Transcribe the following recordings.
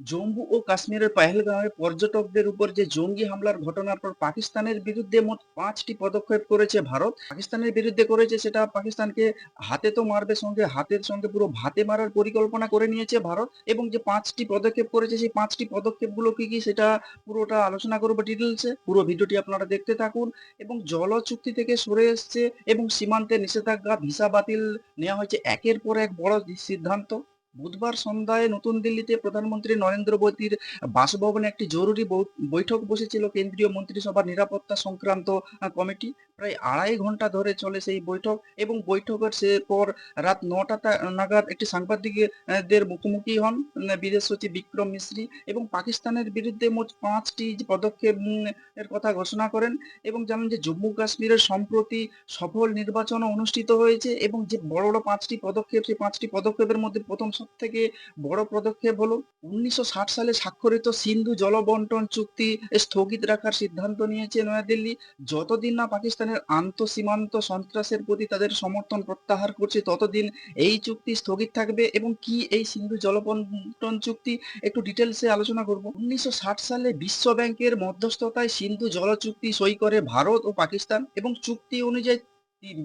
জম্মু ও কাশ্মীরের পহেলগাঁওয়ে পর্যটকদের উপর যে জঙ্গি হামলার ঘটনার পর পাকিস্তানের বিরুদ্ধে মোট পাঁচটি পদক্ষেপ করেছে ভারত। পাকিস্তানের বিরুদ্ধে করেছে সেটা পাকিস্তানকে হাতে তো মারবে সঙ্গে, হাতের সঙ্গে পুরো ভাতে মারার পরিকল্পনা করে নিয়েছে ভারত। এবং যে পাঁচটি পদক্ষেপ করেছে, সেই পাঁচটি পদক্ষেপগুলো কি কি সেটা পুরোটা আলোচনা করব ডিটেলসে। পুরো ভিডিওটি আপনারা দেখতে থাকুন। এবং জল চুক্তি থেকে সরে এসছে এবং সীমান্তে নিষেধাজ্ঞা, ভিসা বাতিল নেওয়া হয়েছে। একের পর এক বড় সিদ্ধান্ত। বুধবার সন্ধ্যায় নতুন দিল্লিতে প্রধানমন্ত্রী নরেন্দ্র মোদীর বাসভবনে একটি জরুরি বৈঠক বসেছিল কেন্দ্রীয় মন্ত্রিসভার নিরাপত্তা সংক্রান্ত কমিটি। প্রায় আড়াই ঘণ্টা ধরে চলে সেই বৈঠক এবং বৈঠকের সে পর রাত নটা নাগাদ একটি সাংবাদিকদের মুখোমুখি হন বিদেশ সচিব বিক্রম মিশ্রি এবং পাকিস্তানের বিরুদ্ধে মোট পাঁচটি পদক্ষেপ এর কথা ঘোষণা করেন এবং জানান যে জম্মু কাশ্মীরের সম্প্রতি সফল নির্বাচন অনুষ্ঠিত হয়েছে এবং যে বড় বড় পাঁচটি পদক্ষেপ, সেই পাঁচটি পদক্ষেপের মধ্যে প্রথম সব থেকে বড় পদক্ষেপ হলো উনিশশো ষাট সালে স্বাক্ষরিত সিন্ধু জলবন্টন চুক্তি স্থগিত রাখার সিদ্ধান্ত নিয়েছে নয়াদিল্লি। যতদিন না পাকিস্তানের আন্তঃসীমান্ত সন্ত্রাসের প্রতি তাদের সমর্থন প্রত্যাহার করছে, ততদিন এই চুক্তি স্থগিত থাকবে এবং কি এই সিন্ধু জলবন্টন চুক্তি একটু ডিটেলসে আলোচনা করব। উনিশশো ষাট সালে বিশ্ব ব্যাংকের মধ্যস্থতায় সিন্ধু জল চুক্তি সই করে ভারত ও পাকিস্তান এবং চুক্তি অনুযায়ী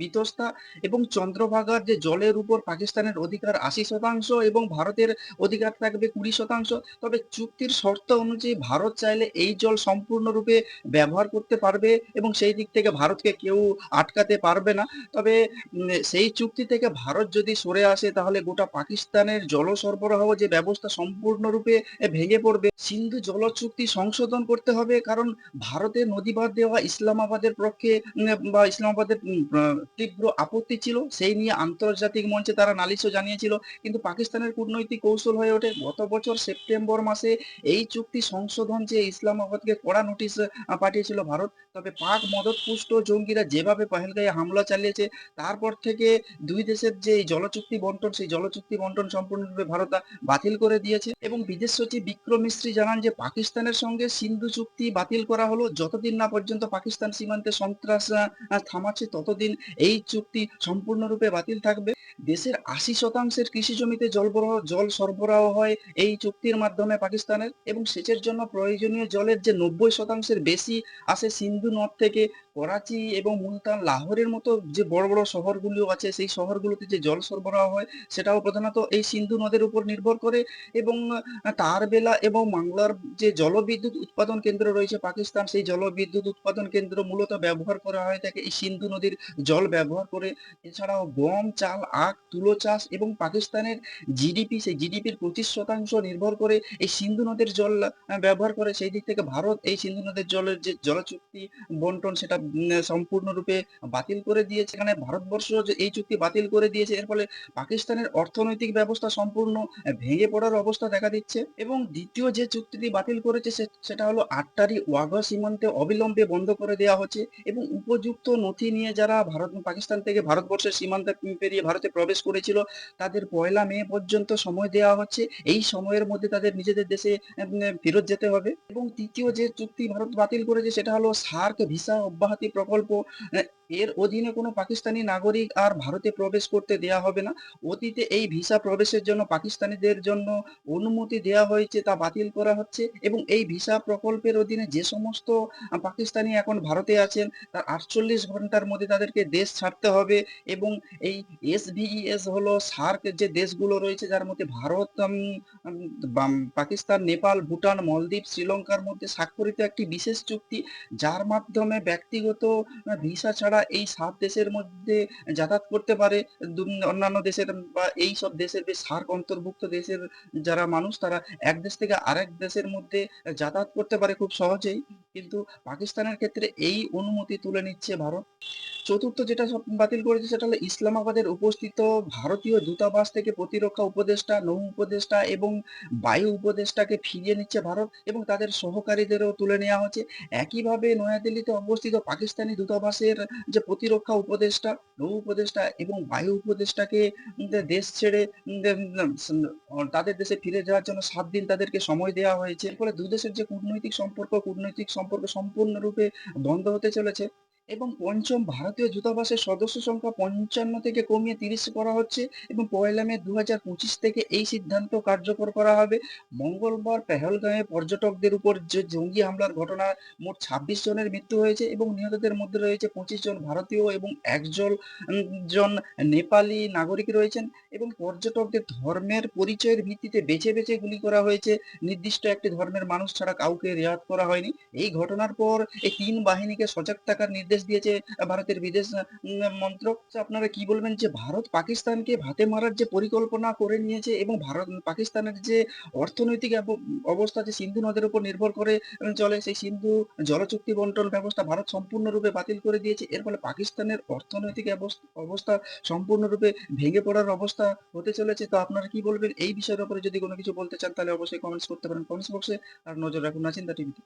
বিতস্তা এবং চন্দ্রভাগার যে জলের উপর পাকিস্তানের অধিকার আশি শতাংশ এবং ভারতের অধিকার থাকবে কুড়ি শতাংশ, তবে চুক্তির শর্ত অনুযায়ী ভারত চাইলে এই জল সম্পূর্ণরূপে ব্যবহার করতে পারবে এবং সেই দিক থেকে ভারতকে কেউ আটকাতে পারবে না। তবে সেই চুক্তি থেকে ভারত যদি সরে আসে, তাহলে গোটা পাকিস্তানের জল সরবরাহ যে ব্যবস্থা সম্পূর্ণরূপে ভেঙে পড়বে। সিন্ধু জল চুক্তি সংশোধন করতে হবে, কারণ ভারতের নদীবাদ দেওয়া ইসলামাবাদের পক্ষে বা ইসলামাবাদের তীব্র আপত্তি ছিল। সেই নিয়ে আন্তর্জাতিক মঞ্চে তারা নালিশও জানিয়েছিল। কিন্তু পাকিস্তানের কূটনৈতিক কৌশল হয়ে ওঠে। গত বছর সেপ্টেম্বর মাসে এই চুক্তি সংশোধন যে ইসলামাবাদকে কড়া নোটিশ পাঠিয়েছিল ভারত, তবে পাক মদতপুষ্ট জঙ্গিরা যেভাবে পহেলগাঁয়ে হামলা চালিয়েছে, তারপর থেকে দুই দেশের যে জলচুক্তি বন্টন, সেই জলচুক্তি বন্টন সম্পূর্ণরূপে ভারত বাতিল করে দিয়েছে। এবং বিদেশ সচিব বিক্রম মিস্ত্রি জানান যে, পাকিস্তানের সঙ্গে সিন্ধু চুক্তি বাতিল করা হলো। যতদিন না পর্যন্ত পাকিস্তান সীমান্তে সন্ত্রাস থামাচ্ছে, ততদিন এই চুক্তি সম্পূর্ণরূপে বাতিল থাকবে। দেশের আশি শতাংশের কৃষি জমিতে জল জল সরবরাহ হয় এই চুক্তির মাধ্যমে পাকিস্তানের। এবং সেচের জন্য প্রয়োজনীয় জলের যে নব্বই শতাংশের বেশি আসে সিন্ধু নদ থেকে করাচি এবং মুলতান লাহোরের মতো যে বড় বড় শহরগুলো আছে, সেই শহরগুলোতে যে জল সরবরাহ হয়, সেটাও প্রধানত এই সিন্ধু নদের উপর নির্ভর করে এবং তার বেলা এবং বাংলার যে জলবিদ্যুৎ উৎপাদন কেন্দ্র রয়েছে পাকিস্তান, সেই জলবিদ্যুৎ উৎপাদন কেন্দ্র মূলত ব্যবহার করা হয় থাকে এই সিন্ধু নদীর জল ব্যবহার করে। এছাড়াও গম, চাল, আখ, তুলো চাষ এবং পাকিস্তানের জিডিপি, সেই জিডিপির পঁচিশ শতাংশ নির্ভর করে এই সিন্ধু নদের জল ব্যবহার করে। সেই দিক থেকে ভারত এই সিন্ধু নদের জলের যে জলচুক্তি বন্টন, সেটা সম্পূর্ণরূপে বাতিল করে দিয়েছে। এখানে ভারতবর্ষ যে এই চুক্তি বাতিল করে দিয়েছে, এর ফলে পাকিস্তানের অর্থনৈতিক ব্যবস্থা সম্পূর্ণ ভেঙে পড়ার অবস্থা দেখা দিচ্ছে। এবং দ্বিতীয় যে চুক্তিটি বাতিল করেছে সেটা হলো আটটারি ওয়াঘা সীমান্তে অবিলম্বে বন্ধ করে দেওয়া হচ্ছে। এবং উপযুক্ত নথি নিয়ে যারা ভারত, পাকিস্তান থেকে ভারতবর্ষের সীমান্ত পেরিয়ে ভারতে প্রবেশ করেছিল, তাদের পয়লা মে পর্যন্ত সময় দেওয়া হচ্ছে। এই সময়ের মধ্যে তাদের নিজেদের দেশে ফেরত যেতে হবে। এবং তৃতীয় যে চুক্তি ভারত বাতিল করেছে, সেটা হলো সার্ক ভিসা অব্যাহতি প্রকল্প আহ, এর অধীনে কোনো পাকিস্তানি নাগরিক আর ভারতে প্রবেশ করতে দেয়া হবে না। অতীতে এই ভিসা প্রবেশের জন্য পাকিস্তানিদের জন্য অনুমতি দেওয়া হয়েছে, তা বাতিল করা হচ্ছে এবং এই ভিসা প্রকল্পের অধীনে যে সমস্ত পাকিস্তানি এখন ভারতে আছেন, তার আটচল্লিশ ঘণ্টার মধ্যে তাদেরকে দেশ ছাড়তে হবে এবং এই এসভিইএস হলো সার্ক যে দেশগুলো রয়েছে, যার মধ্যে ভারত পাকিস্তান, নেপাল, ভুটান, মলদ্বীপ, শ্রীলঙ্কার মধ্যে স্বাক্ষরিত একটি বিশেষ চুক্তি, যার মাধ্যমে ব্যক্তিগত ভিসা ছাড়া এই সাত দেশের মধ্যে যাতায়াত করতে পারে। অন্যান্য দেশের বা এই সব দেশের বেশ সার্ক অন্তর্ভুক্ত দেশের যারা মানুষ, তারা এক দেশ থেকে আরেক দেশের মধ্যে যাতায়াত করতে পারে খুব সহজেই। কিন্তু পাকিস্তানের ক্ষেত্রে এই অনুমতি তুলে নিচ্ছে ভারত। চতুর্থ যেটা বাতিল করেছে সেটা হলো ইসলামাবাদের উপস্থিত ভারতীয় দূতাবাস থেকে প্রতিরক্ষা উপদেষ্টা, নৌ উপদেষ্টা এবং বায়ু উপদেষ্টাকে ফিরিয়ে নিচ্ছে ভারত এবং তাদের সহকারীদেরও তুলে নেওয়া হচ্ছে। একইভাবে নয়াদিল্লিতে অবস্থিত পাকিস্তানি দূতাবাসের যে প্রতিরক্ষা উপদেষ্টা, নৌ উপদেষ্টা এবং বায়ু উপদেষ্টাকে দেশ ছেড়ে তাদের দেশে ফিরে যাওয়ার জন্য সাত দিন তাদেরকে সময় দেওয়া হয়েছে। ফলে দুদেশের যে কূটনৈতিক সম্পর্ক কূটনৈতিক সম্পর্ক সম্পূর্ণরূপে বন্ধ হতে চলেছে। এবং পঞ্চম ভারতীয় দূতাবাসের সদস্য সংখ্যা পঞ্চান্ন থেকে কমিয়ে তিরিশ করা হচ্ছে এবং পয়লা মে দু হাজার পঁচিশ থেকে এই সিদ্ধান্ত কার্যকর করা হবে। মঙ্গলবার পেহেলগাঁয়ে পর্যটকদের উপর যে জঙ্গি হামলার ঘটনায় মোট ছাব্বিশ জনের মৃত্যু হয়েছে এবং নিহতদের মধ্যে রয়েছে পঁচিশ জন ভারতীয় এবং একজন জন নেপালি নাগরিক রয়েছেন এবং পর্যটকদের ধর্মের পরিচয়ের ভিত্তিতে বেছে বেছে গুলি করা হয়েছে। নির্দিষ্ট একটি ধর্মের মানুষ ছাড়া কাউকে রেয়াত করা হয়নি। এই ঘটনার পর এই তিন বাহিনীকে সজাগ থাকার নির্দেশ দিয়েছে, ভারতের বিদেশ মন্ত্রক। আপনারা কি বলবেন যে ভারত পাকিস্তানকে ভাতে মারার যে পরিকল্পনা করে নিয়েছে এবং ভারত পাকিস্তানের যে অর্থনৈতিক অব- অবস্থা যে সিন্ধু নদের উপর নির্ভর করে চলে, সেই সিন্ধু জলচুক্তি বন্টন ব্যবস্থা ভারত সম্পূর্ণরূপে বাতিল করে দিয়েছে। এর ফলে পাকিস্তানের অর্থনৈতিক অবস- অবস্থা সম্পূর্ণরূপে ভেঙে পড়ার অবস্থা হতে চলেছে। তো আপনারা কি বলবেন? এই বিষয়ের উপরে যদি কোনো কিছু বলতে চান, তাহলে অবশ্যই কমেন্টস করতে পারেন কমেন্টস বক্সে আর নজর রাখুন নাচিন্দা টিভিতে